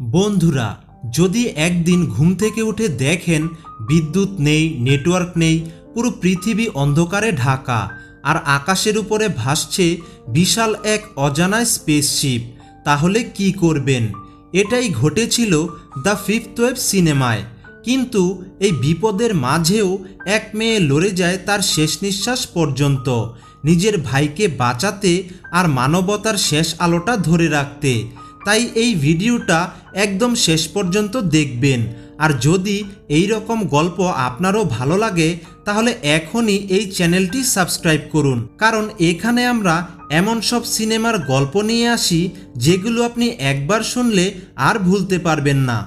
বন্ধুরা, যদি একদিন ঘুম থেকে উঠে দেখেন বিদ্যুৎ নেই, নেটওয়ার্ক নেই, পুরো পৃথিবী অন্ধকারে ঢাকা আর আকাশের উপরে ভাসছে বিশাল এক অজানা স্পেসশিপ তাহলে কি করবেন? এটাই ঘটেছিল দ্য ফিফথ ওয়েব সিনেমায়। কিন্তু এই বিপদের মাঝেও এক মেয়ে লড়ে যায় তার শেষ নিঃশ্বাস পর্যন্ত, নিজের ভাইকে বাঁচাতে আর মানবতার শেষ আলোটা ধরে রাখতে। তাই এই ভিডিওটা একদম শেষ পর্যন্ত দেখবেন। আর যদি এই রকম গল্প আপনারও ভালো লাগে, তাহলে এখনই এই চ্যানেলটি সাবস্ক্রাইব করুন। কারণ এখানে আমরা এমন সব সিনেমার গল্প নিয়ে আসি, যেগুলো আপনি একবার শুনলে আর ভুলতে পারবেন না।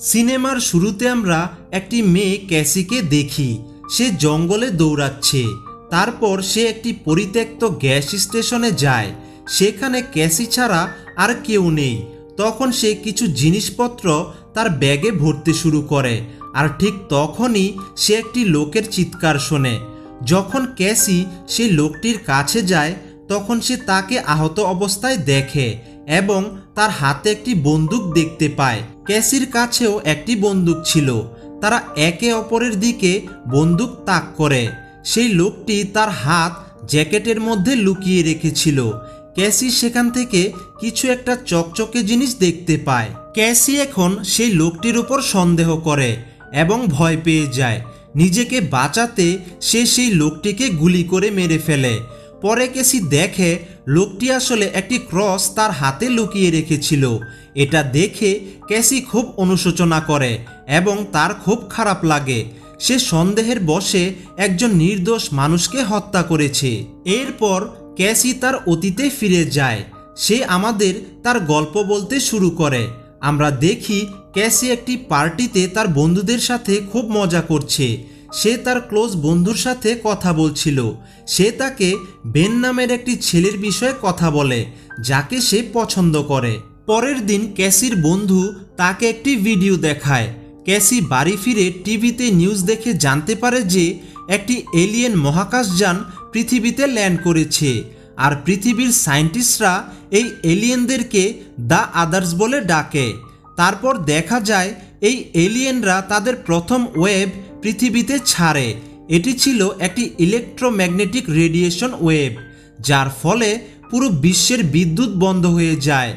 সিনেমার শুরুতে আমরা একটি মেয়ে ক্যাসিকে দেখি। সে জঙ্গলে দৌড়াচ্ছে। তারপর সে একটি পরিত্যক্ত গ্যাস স্টেশনে যায়। সেখানে ক্যাসি ছাড়া আর কেউ নেই। তখন সে কিছু জিনিসপত্র তার ব্যাগে ভরতে শুরু করে। আর ঠিক তখনই সে একটি লোকের চিৎকার শোনে। যখন ক্যাসি সেই লোকটির কাছে যায়, তখন সে তাকে আহত অবস্থায় দেখে এবং তার হাতে একটি বন্দুক দেখতে পায়। ক্যাসির কাছেও একটি বন্দুক ছিল। তারা একে অপরের দিকে বন্দুক তাক করে। সেই লোকটি তার হাত জ্যাকেটের মধ্যে লুকিয়ে রেখেছিল। ক্যাসি সেখান থেকে কিছু একটা চকচকে জিনিস দেখতে পায়। ক্যাসি এখন সেই লোকটির উপর সন্দেহ করে এবং ভয় পেয়ে যায়। নিজেকে বাঁচাতে সে সেই লোকটিকে গুলি করে মেরে ফেলে। পরে কেসি দেখে লোকটি আসলে একটি ক্রস তার হাতে লুকিয়ে রেখেছিল। এটা দেখে ক্যাসি খুব অনুশোচনা করে এবং তার খুব খারাপ লাগে। সে সন্দেহের বশে একজন নির্দোষ মানুষকে হত্যা করেছে। এরপর ক্যাসি তার অতীতে ফিরে যায়। সে আমাদের তার গল্প বলতে শুরু করে। আমরা দেখি ক্যাসি একটি পার্টিতে তার বন্ধুদের সাথে খুব মজা করছে। সে তার ক্লোজ বন্ধুর সাথে কথা বলছিল। সে তাকে বেন নামের একটি ছেলের বিষয়ে কথা বলে, যাকে সে পছন্দ করে। পরের দিন ক্যাসির বন্ধু তাকে একটি ভিডিও দেখায়। ক্যাসি বাড়ি ফিরে টিভিতে নিউজ দেখে জানতে পারে যে একটি এলিয়েন মহাকাশযান পৃথিবীতে ল্যান্ড করেছে। আর পৃথিবীর সায়েন্টিস্টরা এই এলিয়েনদেরকে দ্য আদার্স বলে ডাকে। তারপর দেখা যায়, এই এলিয়েনরা তাদের প্রথম ওয়েব পৃথিবীতে ছাড়ে। এটি ছিল একটি ইলেকট্রোম্যাগনেটিক রেডিয়েশন ওয়েব, যার ফলে পুরো বিশ্বের বিদ্যুৎ বন্ধ হয়ে যায়।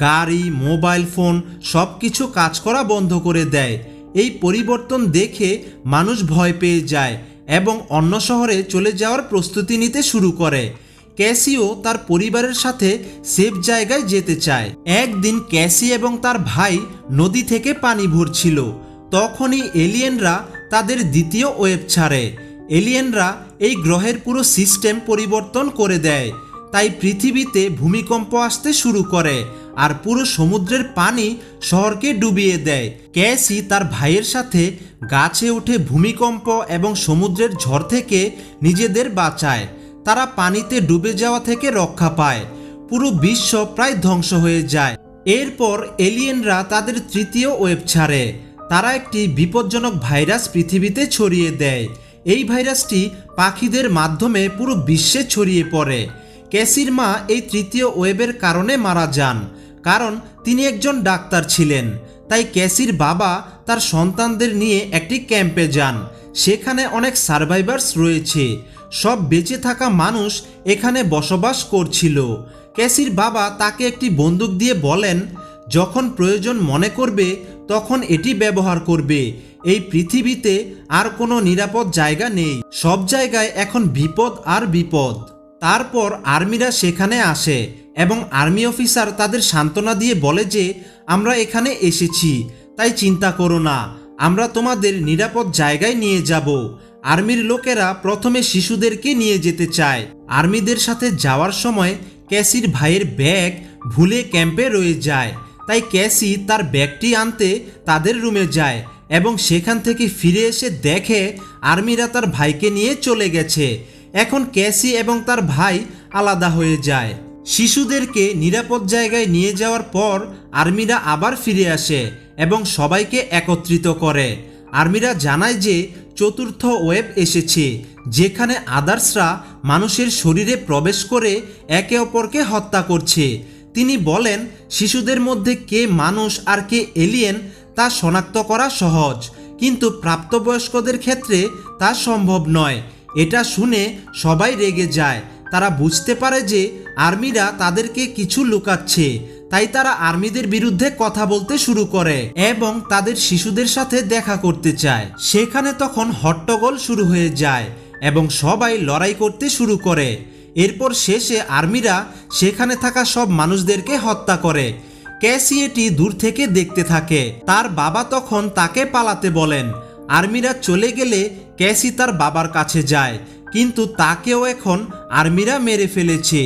গাড়ি, মোবাইল ফোন সব কিছু কাজ করা বন্ধ করে দেয়। এই পরিবর্তন দেখে মানুষ ভয় পেয়ে যায়। এবং অন্য শহরে চলে যাওয়ার প্রস্তুতি নিতে শুরু করে। ক্যাসিও তার পরিবারের সাথে সেফ জায়গায় যেতে চায়। একদিন ক্যাসি এবং তার ভাই নদী থেকে পানি ভরছিল। তখনই এলিয়েনরা তাদের দ্বিতীয় ওয়েব ছাড়ে। এলিয়েনরা এই গ্রহের পুরো সিস্টেম পরিবর্তন করে দেয়। তাই পৃথিবীতে ভূমিকম্প আসতে শুরু করে। আর পুরো সমুদ্রের পানি শহরকে ডুবিয়ে দেয়। ক্যাসি তার ভাইয়ের সাথে গাছে উঠে ভূমিকম্প এবং সমুদ্রের ঝড় থেকে নিজেদের বাঁচায়। তারা পানিতে ডুবে যাওয়া থেকে রক্ষা পায়। পুরো বিশ্ব প্রায় ধ্বংস হয়ে যায়। এরপর এলিয়েনরা তাদের তৃতীয় ওয়েব ছাড়ে। তারা একটি বিপজ্জনক ভাইরাস পৃথিবীতে ছড়িয়ে দেয়। এই ভাইরাসটি পাখিদের মাধ্যমে পুরো বিশ্বে ছড়িয়ে পড়ে। ক্যাসির মা এই তৃতীয় ওয়েবের কারণে মারা যান। কারণ তিনি একজন ডাক্তার ছিলেন। তাই ক্যাসির বাবা তার সন্তানদের নিয়ে একটি ক্যাম্পে যান। সেখানে অনেক সার্ভাইভার্স রয়েছে। সব বেঁচে থাকা মানুষ এখানে বসবাস করছিল। ক্যাসির বাবা তাকে একটি বন্দুক দিয়ে বলেন, যখন প্রয়োজন মনে করবে, তখন এটি ব্যবহার করবে। এই পৃথিবীতে আর কোনো নিরাপদ জায়গা নেই। সব জায়গায় এখন বিপদ আর বিপদ। তারপর আর্মিরা সেখানে আসে। এবং আর্মি অফিসার তাদের সান্ত্বনা দিয়ে বলে যে, আমরা এখানে এসেছি, তাই চিন্তা করো না, আমরা তোমাদের নিরাপদ জায়গায় নিয়ে যাব। আর্মির লোকেরা প্রথমে শিশুদেরকে নিয়ে যেতে চায়। আর্মিদের সাথে যাওয়ার সময় ক্যাসির ভাইয়ের ব্যাগ ভুলে ক্যাম্পে রয়ে যায়। তাই ক্যাসি তার ব্যাগটি আনতে তাদের রুমে যায় এবং সেখান থেকে ফিরে এসে দেখে আর্মিরা তার ভাইকে নিয়ে চলে গেছে। এখন ক্যাসি এবং তার ভাই আলাদা হয়ে যায়। শিশুদেরকে নিরাপদ জায়গায় নিয়ে যাওয়ার পর আর্মিরা আবার ফিরে আসে এবং সবাইকে একত্রিত করে। আর্মিরা জানায় যে চতুর্থ ওয়েব এসেছে, যেখানে আদার্সরা মানুষের শরীরে প্রবেশ করে একে অপরকে হত্যা করছে। তিনি বলেন, শিশুদের মধ্যে কে মানুষ আর কে এলিয়েন তা শনাক্ত করা সহজ, কিন্তু প্রাপ্তবয়স্কদের ক্ষেত্রে তা সম্ভব নয়। এটা শুনে সবাই রেগে যায় তারা বুঝতে পারে যে আর্মিরা তাদেরকে কিছু লুকাচ্ছে, তাই তারা আর্মিদের বিরুদ্ধে কথা বলতে শুরু করে এবং তাদের শিশুদের সাথে দেখা করতে চায়। সেখানে তখন হট্টগোল শুরু হয়ে যায় এবং সবাই লড়াই করতে শুরু করে। এরপর শেষে আর্মিরা সেখানে থাকা সব মানুষদেরকে হত্যা করে। ক্যাসি এটি দূর থেকে দেখতে থাকে। তার বাবা তখন তাকে পালাতে বলেন। আর্মিরা চলে গেলে ক্যাসি তার বাবার কাছে যায়। কিন্তু তাকেও এখন আর্মিরা মেরে ফেলেছে।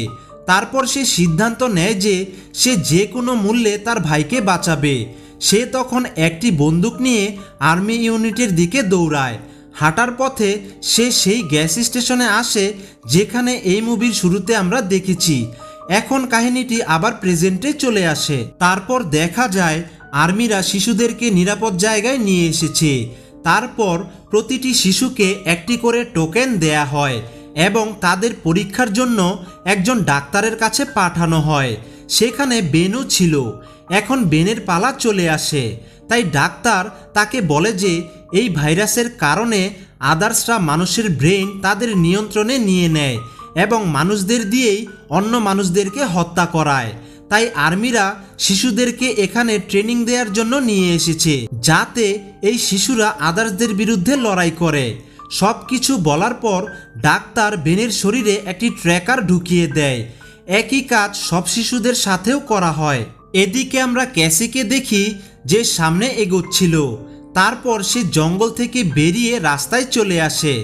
তারপর সে সিদ্ধান্ত নেয় যে সে যে কোনো মূল্যে তার ভাইকে বাঁচাবে। সে তখন একটি বন্দুক নিয়ে আর্মি ইউনিটের দিকে দৌড়ায়। হাঁটার পথে সে সেই গ্যাস স্টেশনে আসে, যেখানে এই মুভির শুরুতে আমরা দেখেছি। এখন কাহিনীটি আবার প্রেজেন্টে চলে আসে। তারপর দেখা যায়, আর্মিরা শিশুদেরকে নিরাপদ জায়গায় নিয়ে এসেছে। তারপর প্রতিটি শিশুকে একটি করে টোকেন দেয়া হয় এবং তাদের পরীক্ষার জন্য একজন ডাক্তারের কাছে পাঠানো হয়। সেখানে বেনও ছিল। এখন বেনের পালা চলে আসে। তাই ডাক্তার তাকে বলে যে, এই ভাইরাসের কারণে আদার্সরা মানুষের ব্রেন তাদের নিয়ন্ত্রণে নিয়ে নেয় এবং মানুষদের দিয়েই অন্য মানুষদেরকে হত্যা করায়। তাই আর্মিরা শিশুদেরকে এখানে ট্রেনিং দেওয়ার জন্য নিয়ে এসেছে, যাতে এই শিশুরা আদার্সদের বিরুদ্ধে লড়াই করে। সব কিছু বলার পর ডাক্তার বেনের শরীরে একটি ট্র্যাকার ঢুকিয়ে দেয়। একই কাজ সব শিশুদের সাথেও করা হয়। এদিকে আমরা ক্যাসিকে দেখি যে সামনে এগোচ্ছিল। তারপর সে জঙ্গল থেকে বেরিয়ে রাস্তায় চলে আসে।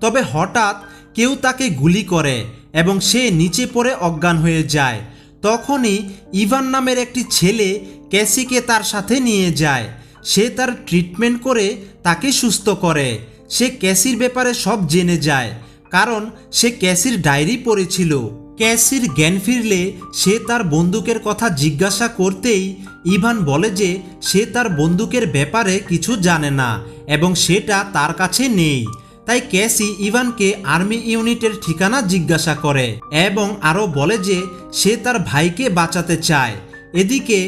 তবে হঠাৎ কেউ তাকে গুলি করে এবং সে নিচে পড়ে অজ্ঞান হয়ে যায়। তখনই ইভান নামের একটি ছেলে ক্যাসিকে তার সাথে নিয়ে যায়। সে তার ট্রিটমেন্ট করে তাকে সুস্থ করে। সে ক্যাসির ব্যাপারে সব জেনে যায়, কারণ সে ক্যাসির ডায়েরি পড়েছিল। ক্যাসির জ্ঞান ফিরলে সে তার বন্দুকের কথা জিজ্ঞাসা করতেই ইভান বলে যে সে তার বন্দুকের ব্যাপারে কিছু জানে না এবং সেটা তার কাছে নেই। তাই ক্যাসি ইভানকে আর্মি ইউনিটের ঠিকানা জিজ্ঞাসা করে এবং আরও বলে যে সে তার ভাইকে বাঁচাতে চায়। এদিকে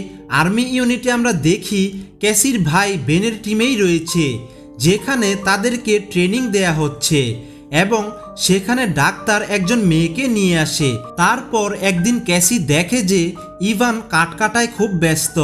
আর্মি ইউনিটে আমরা দেখি ক্যাসির ভাই বেনের টিমেই রয়েছে, যেখানে তাদেরকে ট্রেনিং দেয়া হচ্ছে এবং সেখানে ডাক্তার একজন মেয়েকে নিয়ে আসে। তারপর একদিন ক্যাসি দেখে যে ইভান কাটকাটায় খুব ব্যস্ত,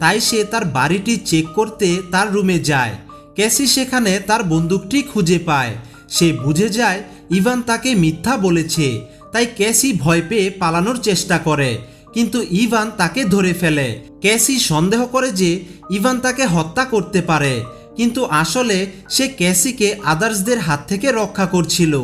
তাই সে তার বাড়িটি চেক করতে তার রুমে যায়। ক্যাসি সেখানে তার বন্দুকটি খুঁজে পায়। সে বুঝে যায় ইভান তাকে মিথ্যা বলেছে, তাই ক্যাসি ভয় পেয়ে পালানোর চেষ্টা করে, কিন্তু ইভান তাকে ধরে ফেলে। ক্যাসি সন্দেহ করে যে ইভান তাকে হত্যা করতে পারে, কিন্তু আসলে সে ক্যাসিকে আদার্সদের হাত থেকে রক্ষা করছিল।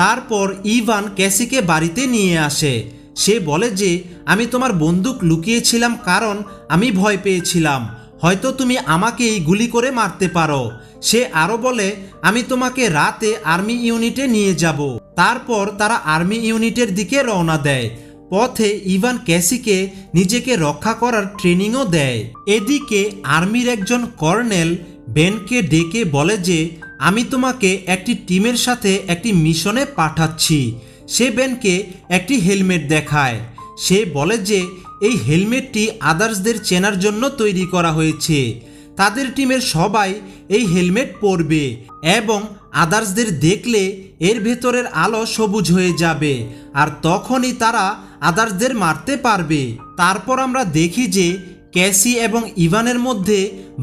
তারপর ইভান ক্যাসিকে বাড়িতে নিয়ে আসে। সে বলে যে, আমি তোমার বন্দুক লুকিয়েছিলাম কারণ আমি ভয় পেয়েছিলাম। হয়তো তুমি আমাকেই গুলি করে মারতে পারো। সে আরও বলে, আমি তোমাকে রাতে আর্মি ইউনিটে নিয়ে যাব। তারপর তারা আর্মি ইউনিটের দিকে রওনা দেয়। পথে ইভান ক্যাসিকে নিজেকে রক্ষা করার ট্রেনিংও দেয়। এদিকে আর্মির একজন কর্নেল বেনকে ডেকে বলে যে, আমি তোমাকে একটি টিমের সাথে একটি মিশনে পাঠাচ্ছি। সে বেনকে একটি হেলমেট দেখায়। সে বলে যে এই হেলমেটটি আদার্সদের চেনার জন্য তৈরি করা হয়েছে। তাদের টিমের সবাই এই হেলমেট পরবে এবং আদার্সদের দেখলে এর ভেতরের আলো সবুজ হয়ে যাবে আর তখনই তারা আদার্সদের মারতে পারবে। তারপর আমরা দেখি যে ক্যাসি এবং ইভানের মধ্যে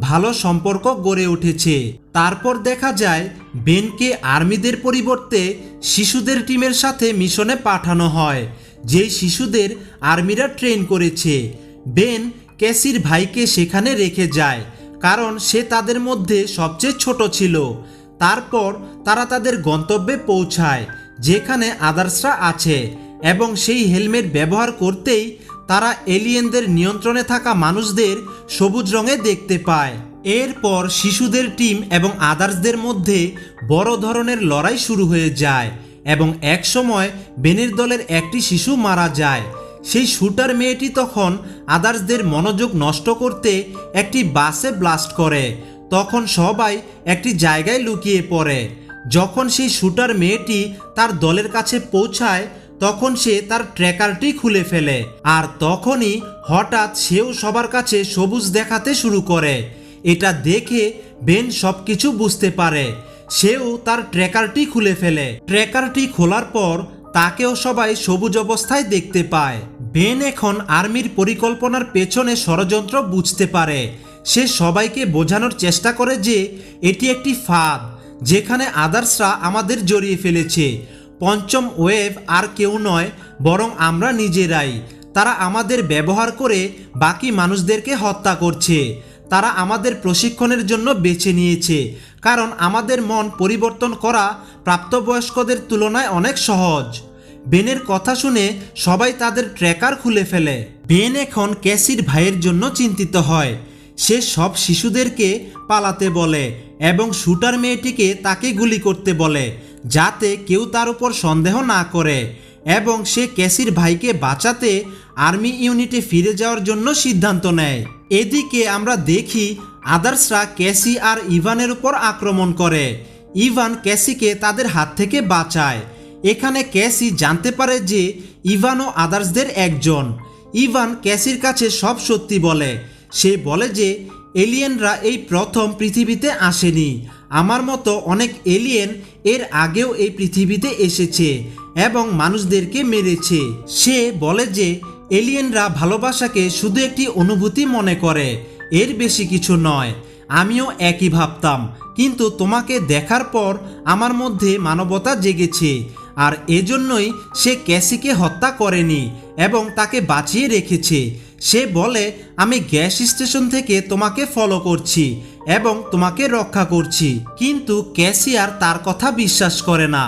ভালো সম্পর্ক গড়ে উঠেছে। তারপর দেখা যায় বেনকে আর্মিদের পরিবর্তে শিশুদের টিমের সাথে মিশনে পাঠানো হয়। যে শিশুদের আর্মিরা ট্রেন করেছে। বেন ক্যাসির ভাইকে সেখানে রেখে যায়, কারণ সে তাদের মধ্যে সবচেয়ে ছোট ছিল। তারপর তারা তাদের গন্তব্যে পৌঁছায়, যেখানে আদার্সরা আছে, এবং সেই হেলমেট ব্যবহার করতেই তারা এলিয়েনদের নিয়ন্ত্রণে থাকা মানুষদের সবুজ রঙে দেখতে পায়। এরপর শিশুদের টিম এবং আদার্সদের মধ্যে বড় ধরনের লড়াই শুরু হয়ে যায়। এবং একসময় বেনের দলের একটি শিশু মারা যায়। সেই শুটার মেয়েটি তখন আদার্সদের মনোযোগ নষ্ট করতে একটি বাসে ব্লাস্ট করে। তখন সবাই একটি জায়গায় লুকিয়ে পড়ে। যখন সেই শুটার মেয়েটি তার দলের কাছে পৌঁছায়, তখন সে তার ট্র্যাকারটি খুলে ফেলে। আর তখনই হঠাৎ সেও সবার কাছে সবুজ দেখাতে শুরু করে। এটা দেখে বেন সবকিছু বুঝতে পারে। সেও তার ট্র্যাকারটি খুলে ফেলে। ট্র্যাকারটি খোলার পর তাকেও সবাই সবুজ অবস্থায় দেখতে পায়। বেন এখন আর্মির পরিকল্পনার পেছনে ষড়যন্ত্র বুঝতে পারে। সে সবাইকে বোঝানোর চেষ্টা করে যে এটি একটি ফাঁদ, যেখানে আদার্সরা আমাদের জড়িয়ে ফেলেছে। পঞ্চম ওয়েভ আর কেউ নয়, বরং আমরা নিজেরাই। তারা আমাদের ব্যবহার করে বাকি মানুষদেরকে হত্যা করছে। তারা আমাদের প্রশিক্ষণের জন্য বেছে নিয়েছে। কারণ আমাদের মন পরিবর্তন করা প্রাপ্তবয়স্কদের তুলনায় অনেক সহজ। বেনের কথা শুনে সবাই তাদের ট্র্যাকার খুলে ফেলে। বেন এখন ক্যাসির ভাইয়ের জন্য চিন্তিত হয়। সে সব শিশুদেরকে পালাতে বলে এবং শুটার মেয়েটিকে তাকে গুলি করতে বলে, যাতে কেউ তার উপর সন্দেহ না করে এবং সে ক্যাসির ভাইকে বাঁচাতে আর্মি ইউনিটে ফিরে যাওয়ার জন্য সিদ্ধান্ত নেয়। এদিকে আমরা দেখি আদার্সরা ক্যাসি আর ইভানের উপর আক্রমণ করে। ইভান ক্যাসিকে তাদের হাত থেকে বাঁচায়। এখানে ক্যাসি জানতে পারে যে ইভান ও আদার্সদের একজন। ইভান ক্যাসির কাছে সব সত্যি বলে। সে বলে যে, এলিয়েনরা এই প্রথম পৃথিবীতে আসেনি। আমার মতো অনেক এলিয়েন এর আগেও এই পৃথিবীতে এসেছে এবং মানুষদেরকে মেরেছে। সে বলে যে এলিয়েনরা ভালোবাসাকে শুধু একটি অনুভূতি মনে করে, এর বেশি কিছু নয়। আমিও একই ভাবতাম, কিন্তু তোমাকে দেখার পর আমার মধ্যে মানবতা জেগেছে, আর এজন্যই সে ক্যাসিকে হত্যা করেনি এবং তাকে বাঁচিয়ে রেখেছে। সে বলে, আমি গ্যাস স্টেশন থেকে তোমাকে ফলো করছি এবং তোমাকে রক্ষা করছি। কিন্তু ক্যাসি আর তার কথা বিশ্বাস করে না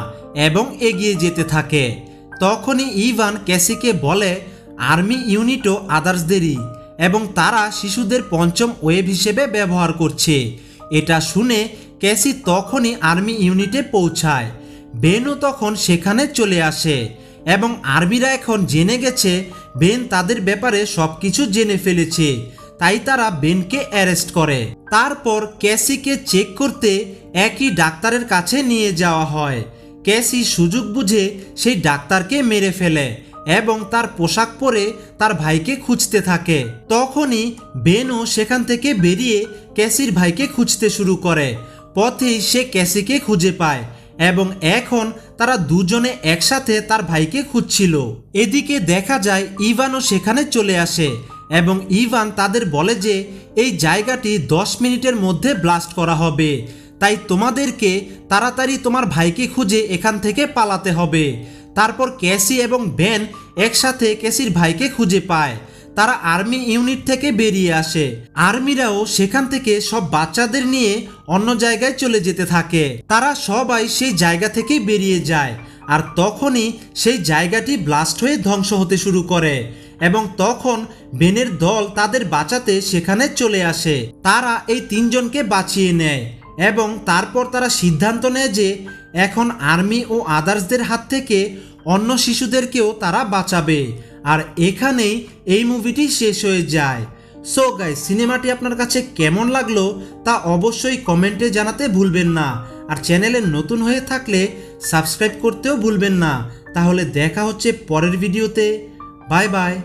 এবং এগিয়ে যেতে থাকে। তখনই ইভান ক্যাসিকে বলে আর্মি ইউনিটও আদার্সদেরই এবং তারা শিশুদের পঞ্চম ওয়েব হিসেবে ব্যবহার করছে। এটা শুনে ক্যাসি তখনই আর্মি ইউনিটে পৌঁছায়। বেনও তখন সেখানে চলে আসে এবং আর্মিরা এখন জেনে গেছে বেন তাদের ব্যাপারে সব কিছু জেনে ফেলেছে। তাই তারা বেনকে অ্যারেস্ট করে। তারপর ক্যাসিকে চেক করতে একই ডাক্তারের কাছে নিয়ে যাওয়া হয়। ক্যাসি সুযোগ বুঝে সেই ডাক্তারকে মেরে ফেলে। এবং তার পোশাক পরে তার ভাইকে খুঁজতে থাকে। তখনই বেনও সেখান থেকে বেরিয়ে ক্যাসির ভাইকে খুঁজতে শুরু করে। পথেই সে ক্যাসিকে খুঁজে পায় এবং এখন তারা দুজনে একসাথে তার ভাইকে খুঁজছিল। এদিকে দেখা যায় ইভানও সেখানে চলে আসে এবং ইভান তাদের বলে যে, এই জায়গাটি দশ মিনিটের মধ্যে ব্লাস্ট করা হবে। তাই তোমাদেরকে তাড়াতাড়ি তোমার ভাইকে খুঁজে এখান থেকে পালাতে হবে। তারপর ক্যাসি এবং বেন একসাথে ক্যাসির ভাইকে খুঁজে পায়। তারা আর্মি ইউনিট থেকে বেরিয়ে আসে। আর্মিরাও সেখান থেকে সব বাচ্চাদের নিয়ে অন্য জায়গায় চলে যেতে থাকে। তারা সবাই সেই জায়গা থেকেই বেরিয়ে যায় আর তখনই সেই জায়গাটি ব্লাস্ট হয়ে ধ্বংস হতে শুরু করে এবং তখন বেনের দল তাদের বাঁচাতে সেখানে চলে আসে। তারা এই তিনজনকে বাঁচিয়ে নেয়। এবং তারপর তারা সিদ্ধান্ত নেয় যে এখন আর্মি ও আদার্সদের হাত থেকে অন্য শিশুদেরকেও তারা বাঁচাবে। আর এখানেই এই মুভিটি শেষ হয়ে যায়। সো গাই সিনেমাটি আপনার কাছে কেমন লাগল তা অবশ্যই কমেন্টে জানাতে ভুলবেন না। আর চ্যানেলে নতুন হয়ে থাকলে সাবস্ক্রাইব করতেও ভুলবেন না। তাহলে দেখা হচ্ছে পরের ভিডিওতে। Bye bye.